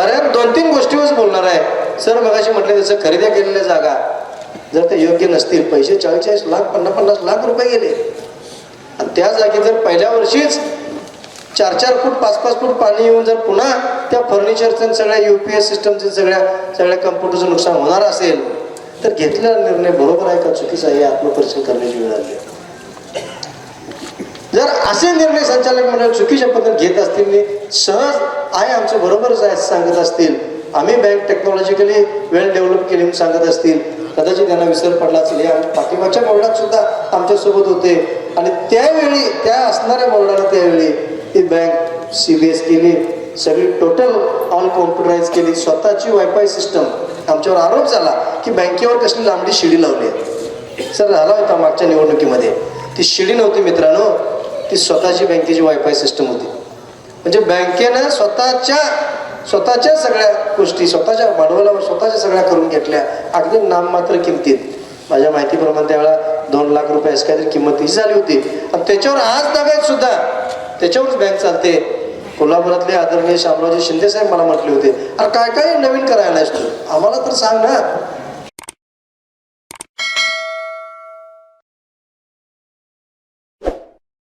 कारण दोन तीन गोष्टीवरच बोलणार आहे सर मगाशी म्हटले तसं खरेदी केलेल्या जागा जर ते योग्य नसतील पैसे चाळीस चाळीस लाख पन्नास पन्नास लाख रुपये गेले आणि त्या जागी जर पहिल्या वर्षीच चार चार फूट पाच पाच फूट पाणी येऊन जर पुन्हा त्या फर्निचरचं सगळ्या यू पी एस सिस्टमचं सगळ्या सगळ्या कम्प्युटरचं नुकसान होणार असेल तर घेतलेला निर्णय बरोबर आहे का चुकीचा आहे हे आत्मपरीक्षण करण्याची वेळ आली आहे. जर असे निर्णय संचालक मंडळ चुकीच्या पद्धतीने घेत असतील सहज आहे आमचं बरोबरच आहे सांगत असतील आम्ही बँक टेक्नॉलॉजिकली वेल डेव्हलप केली म्हणून सांगत असतील कदाचित त्यांना विसर पडला असेल. हे पाठिंबाच्या बोर्डात सुद्धा आमच्यासोबत होते. आणि त्यावेळी त्या असणाऱ्या बोर्डाला त्यावेळी ती बँक सी बी एस केली सगळी टोटल ऑल कॉम्प्युटराईज केली. स्वतःची वायफाय सिस्टम आमच्यावर आरोप झाला की बँकेवर कसली लांबडी शिडी लावली आहे. सर झाला होता मागच्या निवडणुकीमध्ये. ती शिडी नव्हती मित्रांनो. ती स्वतःची बँकेची वायफाय सिस्टम होती. म्हणजे बँकेनं स्वतःच्या स्वतःच्या सगळ्या गोष्टी स्वतःच्या भांडवलावर स्वतःच्या सगळ्या करून घेतल्या. अगदी नाममात्र किमतीत. माझ्या माहितीप्रमाणे त्यावेळेला दोन लाख रुपये असं काहीतरी किंमत ही झाली होती. आणि त्याच्यावर आज ताब्यात सुद्धा. त्याच्यावरच बँक चालते. कोल्हापुरातले आदरणीय शामरावजी शिंदे साहेब मला म्हटले होते अरे काय काय नवीन करायला असतो आम्हाला तर सांग ना.